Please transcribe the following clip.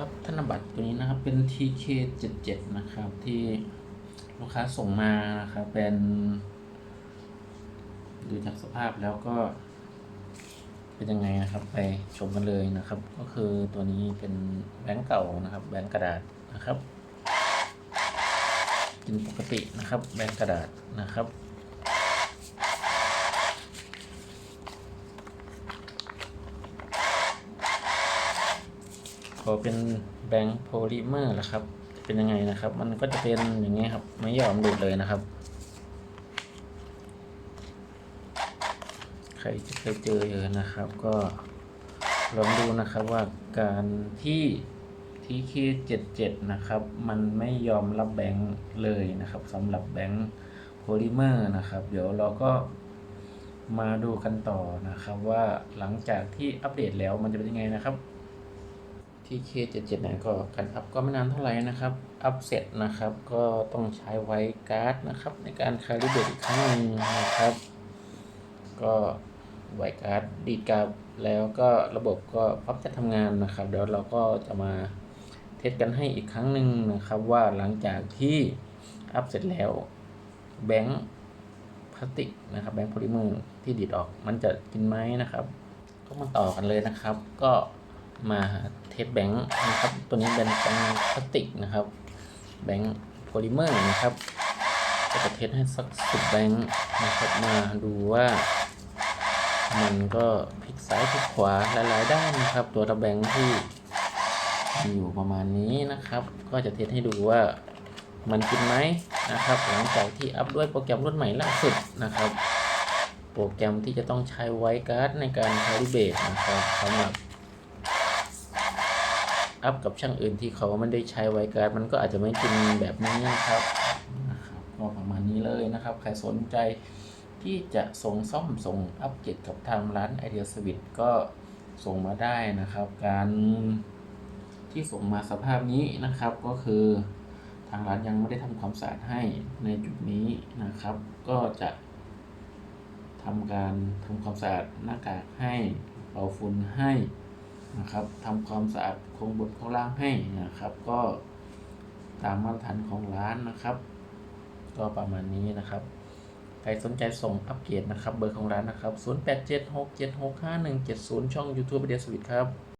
รับธนบัตรตัวนี้นะครับเป็น TK77 นะครับที่ลูกค้าส่งมานะครับเป็นดูจากสภาพแล้วก็ เป็นยังไงนะครับไปชมกันเลยนะครับ ก็คือตัวนี้เป็นแบงก์เก่านะครับ แบงก์กระดาษนะครับเป็นปกตินะครับ แบงก์กระดาษนะครับ อเป็นแบงค์โพลิเมอร์แล้วครับ เป็นยังไงนะครับ มันก็จะเป็นอย่างนี้ครับ ไม่ยอมหลุดเลยนะครับ ใครจะเคยเจอเยอะนะครับ ก็ลองดูนะครับว่าการที่ที่คี77นะครับ มันไม่ยอมรับแบงค์เลยนะครับสำหรับแบงค์โพลิเมอร์นะครับ เดี๋ยวเราก็มาดูกันต่อนะครับว่าหลังจากที่อัปเดตแล้วมันจะเป็นยังไงนะครับ ที่ K77 เนี่ยก็การอัพก็ไม่นานเท่าไหร่นะครับ อัพเสร็จนะครับ ก็ต้องใช้ไว้การ์ดนะครับ ในการคาลิเบตอีกครั้งหนึ่งนะครับ ก็ไวการ์ดดีดกราแล้วก็ระบบก็พร้อมจะทำงานนะครับ เดี๋ยวเราก็จะมาเทสกันให้อีกครั้งหนึ่งนะครับว่าหลังจากที่อัพเสร็จแล้วแบงค์พลาสติกนะครับแบงค์โพลิเมอร์ที่ดีดออกมันจะกินไหมนะครับ ก็มาต่อกันเลยนะครับ ก็มา เทสแบงค์นะครับตัวนี้เป็นแบงค์พลาสติกนะครับ แบงค์โพลิเมอร์นะครับก็จะเทสให้สักสิบแบงค์นะครับมาดูว่า มันก็พลิกซ้ายพลิกขวาหลายๆด้านนะครับ ตัวตะแบงค์ที่อยู่ประมาณนี้นะครับ ก็จะเทสให้ดูว่ามันกินไหมนะครับ หลังจากที่อัพด้วยโปรแกรมรุ่นใหม่ล่าสุดนะครับ โปรแกรมที่จะต้องใช้ไวการ์ดในการคาลิเบตนะครับสำหรับ อัพกับช่างอื่นที่เขาไม่ได้ใช้ไวการ์ดมันก็อาจจะไม่กินแบบนี้นะครับนะครับก็ประมาณนี้เลยนะครับ ใครสนใจที่จะส่งซ่อมส่งอัปเกรดกับทางร้านไอเดียสวิตก็ส่งมาได้นะครับ การที่ส่งมาสภาพนี้นะครับก็คือทางร้านยังไม่ได้ทำความสะอาดให้ในจุดนี้นะครับ ก็จะทำการทำความสะอาดหน้ากากให้เป่าฝุ่นให้ นะครับทำความสะอาดโครงบนข้างล่างให้นะครับ ก็ตามมาตรฐานของร้านนะครับ ก็ประมาณนี้นะครับใครสนใจส่งอัปเกรดนะครับ เบอร์ของร้านนะครับ 0876765170 ช่อง YouTube เดียสวิตครับ